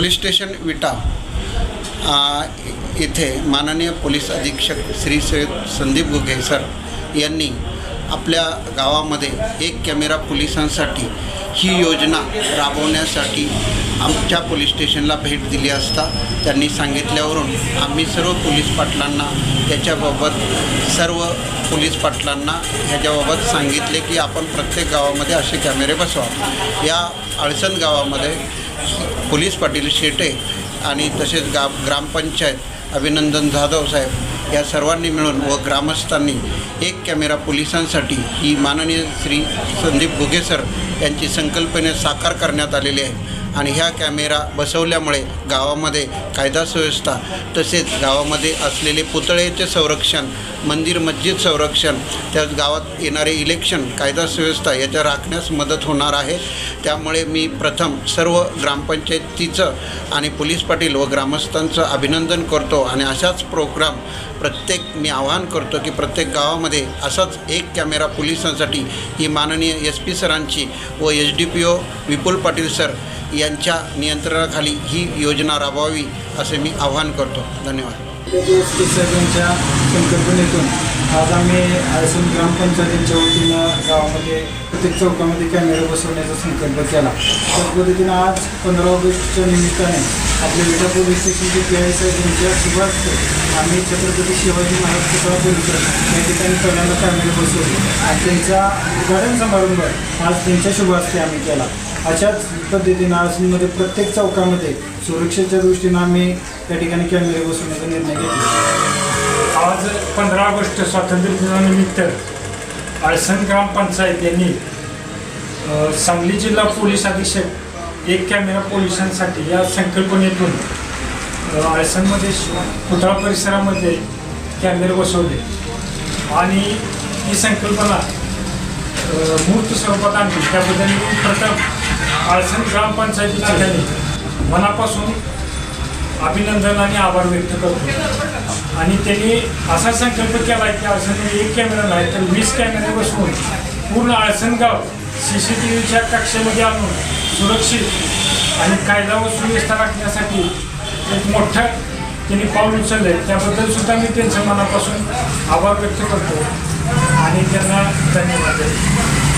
Police station विटा येथे माननीय पोलीस अधीक्षक श्री सैयद संदीप गुगे सर यांनी आपल्या गावामध्ये एक कॅमेरा पोलिसांसाठी ही योजना राबवण्यासाठी आमच्या पोलीस स्टेशनला भेट दिली असता त्यांनी सांगितल्यावरून आम्ही सर्व पोलीस पाटलांना याच्याबाबत सर्व पोलीस पाटलांना ह्याच्याबाबत सांगितले की आपण प्रत्येक गावामध्ये असे कॅमेरे बसवा. या अळसण गावामध्ये पोलीस पाटील शेटे आणि तसेच गा ग्रामपंचायत अभिनंदन जाधव साहेब या सर्वांनी मिळून व ग्रामस्थांनी एक कॅमेरा पोलिसांसाठी ही माननीय श्री संदीप घुगे सर यांची संकल्पने साकार करण्यात आलेली आहे. आणि ह्या कॅमेरा बसवल्यामुळे गावामध्ये कायदा सुव्यवस्था तसेच गावामध्ये असलेले पुतळेचे संरक्षण मंदिर मस्जिद संरक्षण त्याच गावात येणारे इलेक्शन कायदा सुव्यवस्था याच्या राखण्यास मदत होणार आहे. त्यामुळे मी प्रथम सर्व ग्रामपंचायतीचं आणि पोलीस पाटील व ग्रामस्थांचं अभिनंदन करतो आणि अशाच प्रोग्राम प्रत्येक मी आवाहन करतो की प्रत्येक गावामध्ये असाच एक कॅमेरा पोलिसांसाठी ही माननीय एस पी सरांची व H D P O Vipul Patil sir यांच्या नियंत्रणाखाली ही योजना राबवावी असे मी आवाहन करतो. धन्यवाद. संकल्पनेतून आज आम्ही आयसन ग्रामपंचायतीच्या वतीनं गावामध्ये प्रत्येक चौकामध्ये कॅमेरे बसवण्याचा संकल्प केला. त्या पद्धतीनं आज पंधरा ऑगस्टच्या निमित्ताने आपले विटा पोलीस स्टेशनचे पी आय साहेब यांच्या शुभ आम्ही छत्रपती शिवाजी महाराज पुतळा परिसर या ठिकाणी पहिल्यांदा कॅमेरे बसवले. आणि त्यांचा उद्घाटन समारंभ आज त्यांच्या शुभ आम्ही केला. अशाच पद्धतीनं आजमध्ये प्रत्येक चौकामध्ये सुरक्षेच्या दृष्टीनं आम्ही त्या ठिकाणी कॅमेरे बसवण्याचा निर्णय घेतला. आज पंधरा ऑगस्ट स्वातंत्र्य दिनानिमित्त आळसण ग्रामपंचायत यांनी सांगली जिल्हा पोलीस अधीक्षक एक कॅमेरा पोलिसांसाठी या संकल्पनेतून आळसणमध्ये पुतळा परिसरामध्ये कॅमेरे बसवले. आणि ही संकल्पना मूर्त स्वरूपात आणली. त्याबद्दल मी प्रथम आळसण ग्रामपंचायतीच्या मनापासून अभिनंदन आणि आभार व्यक्त करतो. आणि त्यांनी असा संकल्प केला आहे की अडचणी एक कॅमेरा नाही तर वीस कॅमेरे बसवून पूर्ण आळसण सी सी टी व्हीच्या कक्षेमध्ये आणून सुरक्षित आणि कायदा व सुव्यवस्था राखण्यासाठी एक मोठं त्यांनी पाऊल उचललं आहे त्याबद्दल सुद्धा मी त्यांच्या मनापासून आभार व्यक्त करतो. आणि त्यांना धन्यवाद. देतो